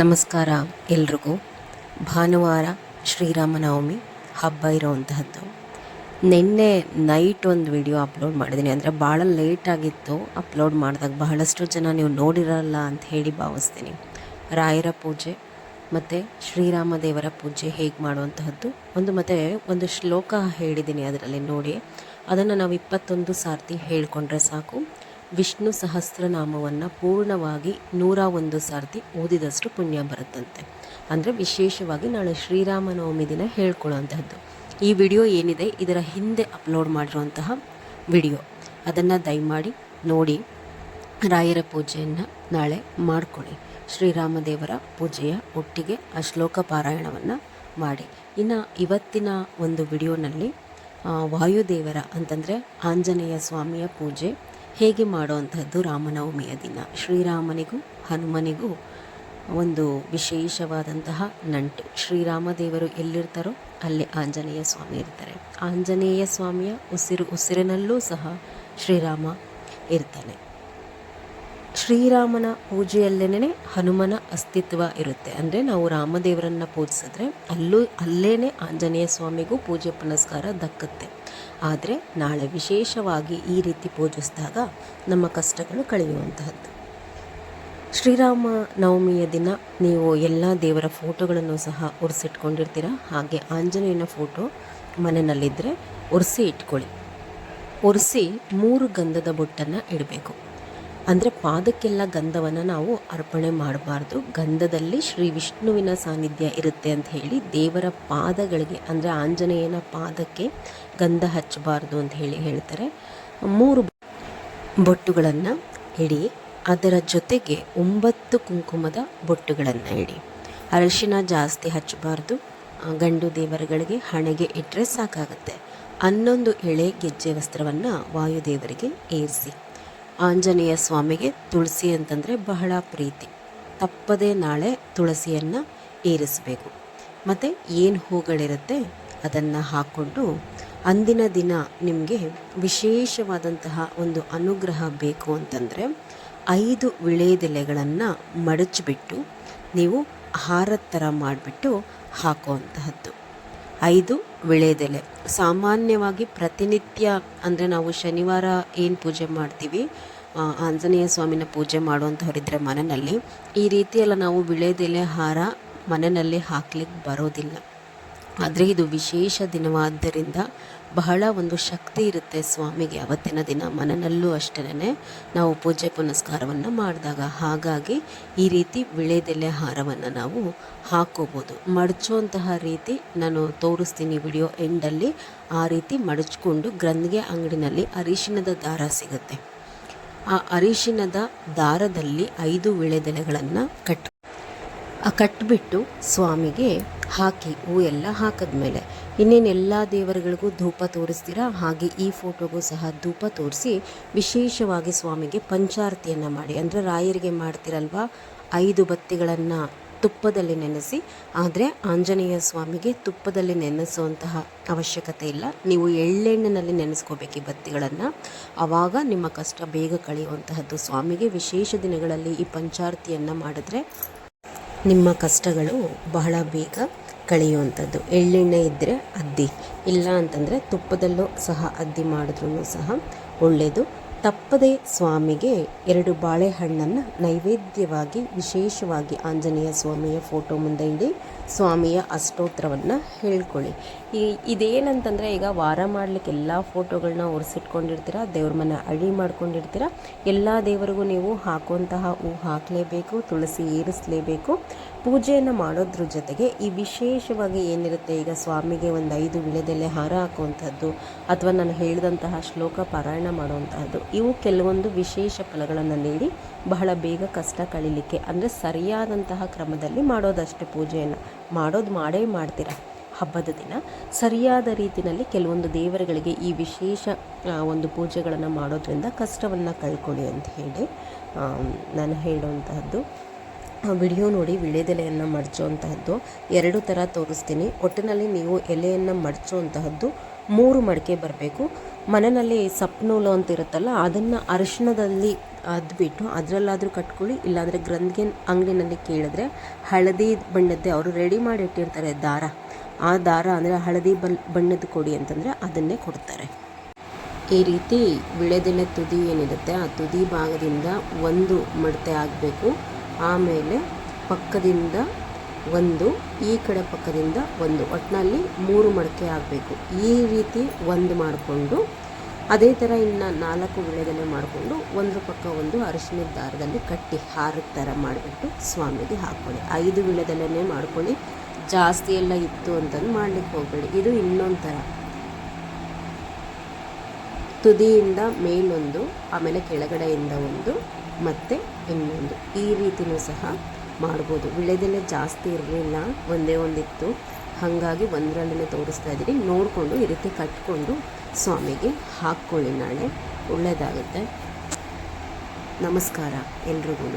ನಮಸ್ಕಾರ ಎಲ್ರಿಗೂ. ಭಾನುವಾರ ಶ್ರೀರಾಮನವಮಿ ಹಬ್ಬ ಇರೋವಂತಹದ್ದು. ನಿನ್ನೆ ನೈಟ್ ಒಂದು ವಿಡಿಯೋ ಅಪ್ಲೋಡ್ ಮಾಡಿದ್ದೀನಿ. ಅಂದರೆ ಭಾಳ ಲೇಟ್ ಆಗಿತ್ತು. ಅಪ್ಲೋಡ್ ಮಾಡಿದಾಗ ಬಹಳಷ್ಟು ಜನ ನೀವು ನೋಡಿರಲ್ಲ ಅಂತ ಹೇಳಿ ಭಾವಿಸ್ತೀನಿ. ರಾಯರ ಪೂಜೆ ಮತ್ತು ಶ್ರೀರಾಮ ದೇವರ ಪೂಜೆ ಹೇಗೆ ಮಾಡುವಂತಹದ್ದು. ಒಂದು ಮತ್ತು ಒಂದು ಶ್ಲೋಕ ಹೇಳಿದ್ದೀನಿ ಅದರಲ್ಲಿ ನೋಡಿ. ಅದನ್ನು ನಾವು ಇಪ್ಪತ್ತೊಂದು ಸಾರ್ತಿ ಹೇಳ್ಕೊಂಡ್ರೆ ಸಾಕು. ವಿಷ್ಣು ಸಹಸ್ರನಾಮವನ್ನು ಪೂರ್ಣವಾಗಿ ನೂರ ಒಂದು ಸಾರ್ತಿ ಓದಿದಷ್ಟು ಪುಣ್ಯ ಬರುತ್ತಂತೆ. ಅಂದರೆ ವಿಶೇಷವಾಗಿ ನಾಳೆ ಶ್ರೀರಾಮನವಮಿ ದಿನ ಹೇಳ್ಕೊಳ್ಳೋವಂಥದ್ದು ಈ ವಿಡಿಯೋ ಏನಿದೆ, ಇದರ ಹಿಂದೆ ಅಪ್ಲೋಡ್ ಮಾಡಿರುವಂತಹ ವಿಡಿಯೋ. ಅದನ್ನು ದಯಮಾಡಿ ನೋಡಿ, ರಾಯರ ಪೂಜೆಯನ್ನು ನಾಳೆ ಮಾಡ್ಕೊಳ್ಳಿ. ಶ್ರೀರಾಮದೇವರ ಪೂಜೆಯ ಒಟ್ಟಿಗೆ ಆ ಶ್ಲೋಕ ಪಾರಾಯಣವನ್ನು ಮಾಡಿ. ಇನ್ನು ಇವತ್ತಿನ ಒಂದು ವಿಡಿಯೋನಲ್ಲಿ ವಾಯುದೇವರ ಅಂತಂದರೆ ಆಂಜನೇಯ ಸ್ವಾಮಿಯ ಪೂಜೆ ಹೇಗೆ ಮಾಡುವಂಥದ್ದು ರಾಮನವಮಿಯ ದಿನ? ಶ್ರೀರಾಮನಿಗೂ, ಹನುಮನಿಗೂ ಒಂದು ವಿಶೇಷವಾದಂತಹ ನಂಟು. ಶ್ರೀರಾಮ ದೇವರು ಎಲ್ಲಿರ್ತಾರೋ ಅಲ್ಲೇ ಆಂಜನೇಯ ಸ್ವಾಮಿ ಇರ್ತಾರೆ. ಆಂಜನೇಯ ಸ್ವಾಮಿಯ ಉಸಿರು ಉಸಿರಿನಲ್ಲೂ ಸಹ ಶ್ರೀರಾಮ ಇರ್ತಾನೆ. ಶ್ರೀರಾಮನ ಪೂಜೆಯಲ್ಲೇನೆ ಹನುಮನ ಅಸ್ತಿತ್ವ ಇರುತ್ತೆ. ಅಂದರೆ ನಾವು ರಾಮದೇವರನ್ನು ಪೂಜಿಸಿದ್ರೆ ಅಲ್ಲೂ ಅಲ್ಲೇ ಆಂಜನೇಯ ಸ್ವಾಮಿಗೂ ಪೂಜೆ ಪುನಸ್ಕಾರ ದಕ್ಕುತ್ತೆ. ಆದರೆ ನಾಳೆ ವಿಶೇಷವಾಗಿ ಈ ರೀತಿ ಪೂಜಿಸಿದಾಗ ನಮ್ಮ ಕಷ್ಟಗಳು ಕಳೆಯುವಂತಹದ್ದು. ಶ್ರೀರಾಮ ನವಮಿಯ ದಿನ ನೀವು ಎಲ್ಲ ದೇವರ ಫೋಟೋಗಳನ್ನು ಸಹ ಒರೆಸಿಟ್ಕೊಂಡಿರ್ತೀರ? ಹಾಗೆ ಆಂಜನೇಯನ ಫೋಟೋ ಮನೆಯಲ್ಲಿದ್ದರೆ ಒರೆಸಿ ಇಟ್ಕೊಳ್ಳಿ. ಒರೆಸಿ ಮೂರು ಗಂಧದ ಬೊಟ್ಟನ್ನು ಇಡಬೇಕು. ಅಂದರೆ ಪಾದಕ್ಕೆಲ್ಲ ಗಂಧವನ್ನು ನಾವು ಅರ್ಪಣೆ ಮಾಡಬಾರ್ದು. ಗಂಧದಲ್ಲಿ ಶ್ರೀ ವಿಷ್ಣುವಿನ ಸಾನ್ನಿಧ್ಯ ಇರುತ್ತೆ ಅಂತ ಹೇಳಿ ದೇವರ ಪಾದಗಳಿಗೆ ಅಂದರೆ ಆಂಜನೇಯನ ಪಾದಕ್ಕೆ ಗಂಧ ಹಚ್ಚಬಾರ್ದು ಅಂತ ಹೇಳಿ ಹೇಳ್ತಾರೆ. ಮೂರು ಬೊಟ್ಟುಗಳನ್ನು ಇಡಿ, ಅದರ ಜೊತೆಗೆ ಒಂಬತ್ತು ಕುಂಕುಮದ ಬೊಟ್ಟುಗಳನ್ನು ಇಡಿ. ಅರಶಿನ ಜಾಸ್ತಿ ಹಚ್ಚಬಾರ್ದು. ಗಂಡು ದೇವರುಗಳಿಗೆ ಹಣೆಗೆ ಇಟ್ಟರೆ ಸಾಕಾಗುತ್ತೆ. ಹನ್ನೊಂದು ಎಳೆ ಗೆಜ್ಜೆ ವಸ್ತ್ರವನ್ನು ವಾಯುದೇವರಿಗೆ ಏರಿಸಿ. ಆಂಜನೇಯ ಸ್ವಾಮಿಗೆ ತುಳಸಿ ಅಂತಂದರೆ ಬಹಳ ಪ್ರೀತಿ. ತಪ್ಪದೇ ನಾಳೆ ತುಳಸಿಯನ್ನು ಏರಿಸಬೇಕು. ಮತ್ತು ಏನು ಹೂಗಳಿರುತ್ತೆ ಅದನ್ನು ಹಾಕ್ಕೊಂಡು ಅಂದಿನ ದಿನ ನಿಮಗೆ ವಿಶೇಷವಾದಂತಹ ಒಂದು ಅನುಗ್ರಹ ಬೇಕು ಅಂತಂದರೆ ಐದು ವಿಳೆದೆಲೆಗಳನ್ನು ಮಡಚಿಬಿಟ್ಟು ನೀವು ಹಾರದ ಥರ ಮಾಡಿಬಿಟ್ಟು ಹಾಕುವಂತಹದ್ದು. ಐದು ವಿಳೆದೆಲೆ. ಸಾಮಾನ್ಯವಾಗಿ ಪ್ರತಿನಿತ್ಯ ಅಂದರೆ ನಾವು ಶನಿವಾರ ಏನು ಪೂಜೆ ಮಾಡ್ತೀವಿ? ಆಂಜನೇಯ ಸ್ವಾಮಿನ ಪೂಜೆ ಮಾಡುವಂಥವರಿದ್ದರೆ ಮನೆಯಲ್ಲಿ ಈ ರೀತಿಯೆಲ್ಲ ನಾವು ವಿಳೆದೆಲೆ ಹಾರ ಮನೆಯಲ್ಲಿ ಹಾಕ್ಲಿಕ್ಕೆ ಬರೋದಿಲ್ಲ. ಆದರೆ ಇದು ವಿಶೇಷ ದಿನವಾದ್ದರಿಂದ ಬಹಳ ಒಂದು ಶಕ್ತಿ ಇರುತ್ತೆ ಸ್ವಾಮಿಗೆ ಅವತ್ತಿನ ದಿನ ಮನನಲ್ಲೂ ಅಷ್ಟೇ ನಾವು ಪೂಜೆ ಪುನಸ್ಕಾರವನ್ನು ಮಾಡಿದಾಗ. ಹಾಗಾಗಿ ಈ ರೀತಿ ವಿಳೆದೆಲೆ ಹಾರವನ್ನು ನಾವು ಹಾಕೋಬೋದು. ಮಡಚುವಂತಹ ರೀತಿ ನಾನು ತೋರಿಸ್ತೀನಿ ವಿಡಿಯೋ ಎಂಡಲ್ಲಿ ಆ ರೀತಿ ಮಡಚ್ಕೊಂಡು ಗ್ರಂಥಿಗೆ ಅಂಗಡಿನಲ್ಲಿ ಅರಿಶಿನದ ದಾರ ಸಿಗುತ್ತೆ. ಆ ಅರಿಶಿಣದ ದಾರದಲ್ಲಿ ಐದು ವಿಳೆದೆಲೆಗಳನ್ನು ಕಟ್ ಕಟ್ಬಿಟ್ಟು ಸ್ವಾಮಿಗೆ ಹಾಕಿ, ಹೂ ಎಲ್ಲ ಹಾಕಿದ್ಮೇಲೆ ಇನ್ನೇನು ಎಲ್ಲ ದೇವರುಗಳಿಗೂ ಧೂಪ ತೋರಿಸ್ತೀರಾ? ಹಾಗೆ ಈ ಫೋಟೋಗೂ ಸಹ ಧೂಪ ತೋರಿಸಿ ವಿಶೇಷವಾಗಿ ಸ್ವಾಮಿಗೆ ಪಂಚಾರತಿಯನ್ನು ಮಾಡಿ. ಅಂದರೆ ರಾಯರಿಗೆ ಮಾಡ್ತಿರಲ್ವಾ? ಐದು ಬತ್ತಿಗಳನ್ನು ತುಪ್ಪದಲ್ಲಿ ನೆನೆಸಿ, ಆದರೆ ಆಂಜನೇಯ ಸ್ವಾಮಿಗೆ ತುಪ್ಪದಲ್ಲಿ ನೆನೆಸುವಂತಹ ಅವಶ್ಯಕತೆ ಇಲ್ಲ. ನೀವು ಎಳ್ಳೆಣ್ಣಿನಲ್ಲಿ ನೆನೆಸ್ಕೋಬೇಕು ಈ ಬತ್ತಿಗಳನ್ನು. ಆವಾಗ ನಿಮ್ಮ ಕಷ್ಟ ಬೇಗ ಕಳೆಯುವಂತಹದ್ದು. ಸ್ವಾಮಿಗೆ ವಿಶೇಷ ದಿನಗಳಲ್ಲಿ ಈ ಪಂಚಾರತಿಯನ್ನು ಮಾಡಿದ್ರೆ ನಿಮ್ಮ ಕಷ್ಟಗಳು ಬಹಳ ಬೇಗ ಕಳೆಯುವಂಥದ್ದು. ಎಳ್ಳೆಣ್ಣೆ ಇದ್ದರೆ ಅದ್ದಿ, ಇಲ್ಲ ಅಂತಂದರೆ ತುಪ್ಪದಲ್ಲೂ ಸಹ ಅದ್ದಿ ಮಾಡಿದ್ರೂ ಸಹ ಒಳ್ಳೆಯದು ತಪ್ಪದೆ ಸ್ವಾಮಿಗೆ ಎರಡು ಬಾಳೆಹಣ್ಣನ್ನು ನೈವೇದ್ಯವಾಗಿ, ವಿಶೇಷವಾಗಿ ಆಂಜನೇಯ ಸ್ವಾಮಿಯ ಫೋಟೋ ಮುಂದೆ ಇಡಿ. ಸ್ವಾಮಿಯ ಅಷ್ಟೋತ್ತರವನ್ನು ಹೇಳ್ಕೊಳ್ಳಿ. ಈ ಇದೇನಂತಂದರೆ ಈಗ ವಾರ ಮಾಡಲಿಕ್ಕೆ ಎಲ್ಲ ಫೋಟೋಗಳನ್ನ ಒರೆಸಿಟ್ಕೊಂಡಿರ್ತೀರ, ದೇವ್ರ ಮನೆ ಅಡಿ ಮಾಡ್ಕೊಂಡಿರ್ತೀರ, ಎಲ್ಲ ದೇವರಿಗೂ ನೀವು ಹಾಕುವಂತಹ ಹೂ ಹಾಕಲೇಬೇಕು, ತುಳಸಿ ಏರಿಸಲೇಬೇಕು. ಪೂಜೆಯನ್ನು ಮಾಡೋದ್ರ ಜೊತೆಗೆ ಈ ವಿಶೇಷವಾಗಿ ಏನಿರುತ್ತೆ, ಈಗ ಸ್ವಾಮಿಗೆ ಒಂದು ಐದು ವಿಳೆದೆಲೆ ಹಾರ ಹಾಕುವಂಥದ್ದು, ಅಥವಾ ನಾನು ಹೇಳಿದಂತಹ ಶ್ಲೋಕ ಪಾರಾಯಣ ಮಾಡುವಂತಹದ್ದು ಇವು ಕೆಲವೊಂದು ವಿಶೇಷ ಫಲಗಳನ್ನು ನೀಡಿ ಬಹಳ ಬೇಗ ಕಷ್ಟ ಕಳೀಲಿಕ್ಕೆ, ಅಂದರೆ ಸರಿಯಾದಂತಹ ಕ್ರಮದಲ್ಲಿ ಮಾಡೋದಷ್ಟೇ ಪೂಜೆಯನ್ನು. ಮಾಡೋದು ಮಾಡೇ ಮಾಡ್ತೀರ ಹಬ್ಬದ ದಿನ. ಸರಿಯಾದ ರೀತಿಯಲ್ಲಿ ಕೆಲವೊಂದು ದೇವರುಗಳಿಗೆ ಈ ವಿಶೇಷ ಒಂದು ಪೂಜೆಗಳನ್ನು ಮಾಡೋದ್ರಿಂದ ಕಷ್ಟವನ್ನು ಕಳ್ಕೊಳ್ಳಿ ಅಂತ ಹೇಳಿ ನಾನು ಹೇಳುವಂತಹದ್ದು. ವಿಡಿಯೋ ನೋಡಿ, ವಿಳೆದೆಲೆಯನ್ನು ಮಡಚುವಂತಹದ್ದು ಎರಡು ಥರ ತೋರಿಸ್ತೀನಿ. ಒಟ್ಟಿನಲ್ಲಿ ನೀವು ಎಲೆಯನ್ನು ಮಡಚುವಂತಹದ್ದು ಮೂರು ಮಡಿಕೆ ಬರಬೇಕು. ಮನೆಯಲ್ಲಿ ಸಪ್ನೂಲು ಅಂತ ಇರುತ್ತಲ್ಲ, ಅದನ್ನು ಅರಿಶಿಣದಲ್ಲಿ ಅದ್ಬಿಟ್ಟು ಅದರಲ್ಲಾದರೂ ಕಟ್ಕೊಳ್ಳಿ, ಇಲ್ಲಾಂದರೆ ಗ್ರಂಥಿಗೆ, ಅಂಗಡಿನಲ್ಲಿ ಕೇಳಿದ್ರೆ ಹಳದಿ ಬಣ್ಣದ್ದೇ, ಅವರು ರೆಡಿ ಮಾಡಿ ಇಟ್ಟಿರ್ತಾರೆ ದಾರ. ಆ ದಾರ ಅಂದರೆ ಹಳದಿ ಬಲ್ ಬಣ್ಣದ್ದು ಕೊಡಿ ಅಂತಂದರೆ ಅದನ್ನೇ ಕೊಡ್ತಾರೆ. ಈ ರೀತಿ ವಿಳೆದೆಲೆ ತುದಿ ಏನಿರುತ್ತೆ, ಆ ತುದಿ ಭಾಗದಿಂದ ಒಂದು ಮಡತೆ ಆಗಬೇಕು. ಆಮೇಲೆ ಪಕ್ಕದಿಂದ ಒಂದು, ಈ ಕಡೆ ಪಕ್ಕದಿಂದ ಒಂದು. ಒಟ್ಟಿನಲ್ಲಿ ಮೂರು ಮಡಕೆ ಆಗಬೇಕು. ಈ ರೀತಿ ಒಂದು ಮಾಡಿಕೊಂಡು, ಅದೇ ಥರ ಇನ್ನು ನಾಲ್ಕು ವಿಳೆದೆಲೆ ಮಾಡಿಕೊಂಡು ಒಂದ್ರ ಪಕ್ಕ ಒಂದು ಅರಿಶಿಣದ ದಾರದಲ್ಲಿ ಕಟ್ಟಿ ಹಾರದ ಥರ ಮಾಡಿಬಿಟ್ಟು ಸ್ವಾಮಿಗೆ ಹಾಕ್ಕೊಳ್ಳಿ. ಐದು ವಿಳೆದಲ್ಲೇ ಮಾಡ್ಕೊಳ್ಳಿ. ಜಾಸ್ತಿ ಎಲ್ಲ ಇತ್ತು ಅಂತಂದು ಮಾಡ್ಲಿಕ್ಕೆ ಹೋಗಬೇಡಿ. ಇದು ಇನ್ನೊಂದು ಥರ. ತುದಿಯಿಂದ ಮೇಲೊಂದು, ಆಮೇಲೆ ಕೆಳಗಡೆಯಿಂದ ಒಂದು, ಮತ್ತು ಇನ್ನೊಂದು. ಈ ರೀತಿಯೂ ಸಹ ಮಾಡ್ಬೋದು. ವಿಳೆದೆಲೆ ಜಾಸ್ತಿ ಇರಲಿಲ್ಲ, ಒಂದೇ ಒಂದಿತ್ತು. ಹಾಗಾಗಿ ಒಂದರಲ್ಲೇ ತೋರಿಸ್ತಾ ಇದ್ದೀನಿ. ನೋಡಿಕೊಂಡು ಈ ರೀತಿ ಕಟ್ಕೊಂಡು ಸ್ವಾಮಿಗೆ ಹಾಕ್ಕೊಳ್ಳಿ ನಾಳೆ. ಒಳ್ಳೆಯದಾಗುತ್ತೆ ನಮಸ್ಕಾರ ಎಲ್ರಿಗೂ